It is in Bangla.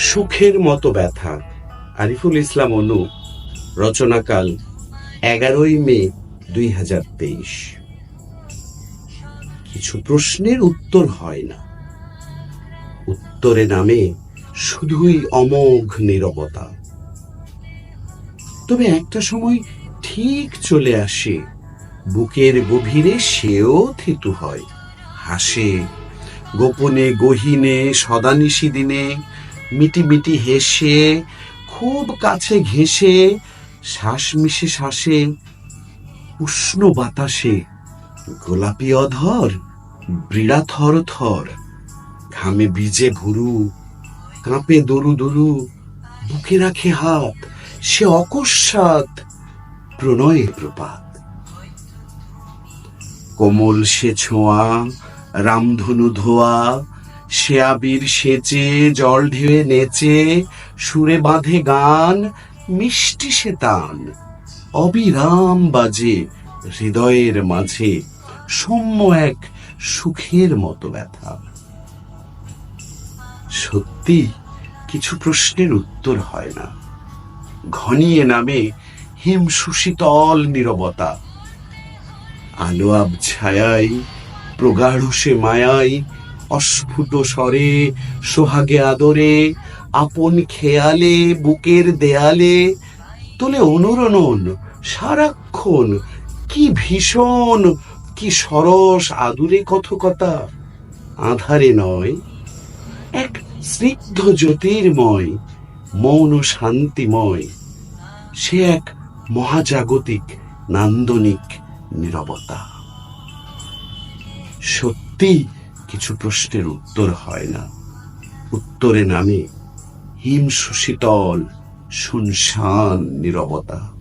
সুখের মতো ব্যথা। আরিফুল ইসলাম অনু, রচনাকাল এগারোই মে দুই হাজার তেইশ। কিছু প্রশ্নের উত্তর হয় না। উত্তরে নামে শুধুই অমোঘ নীরবতা। তবে একটা সময় ঠিক চলে আসে, বুকের গভীরে সেও থিতু হয়, হাসে, গোপনে গহিনে সদানিশি দিনে মিটি মিটি হেসে, খুব কাছে ঘেঁষে, শ্বাস মিশে শ্বাসে, উষ্ণ বাতাসে, গোলাপি অধর ব্রীড়া থর থর, ঘামে ভিজে ভুরু, কাঁপে দরু দরু, বুকে রাখে হাত, সে অকস্মাৎ প্রণয়ে প্রপাত। কোমল সে ছোঁয়া, রামধনু ধোয়া সে আবির সেচে জল ঢেউয়ে নেচে, সুরে বাঁধে গান, মিষ্টি সে তান। অবিরাম বাজে হৃদয়ের মাঝে সৌম্য এক সুখের মতো ব্যথা। সত্যি কিছু প্রশ্নের উত্তর হয় না। ঘনিয়ে নামে হিম সুশীতল নীরবতা। আলো আব ছায়াই, প্রগাঢ় সে মায়াই অস্ফুট স্বরে, সোহাগে আদরে, আপন খেয়ালে, বুকের দেয়ালে, তোলে অনুরণন, সারাক্ষণ, কি ভীষণ, কি সরস আদুরে কথকতা। আধারে নয়, এক স্নিগ্ধ জ্যোতির্ময়, মৌন শান্তিময়, সে এক মহাজাগতিক, নান্দনিক নীরবতা। সত্যি কিছু প্রশ্নের উত্তর হয় না। উত্তরে নামে হিম সুশীতল শুনশান নীরবতা।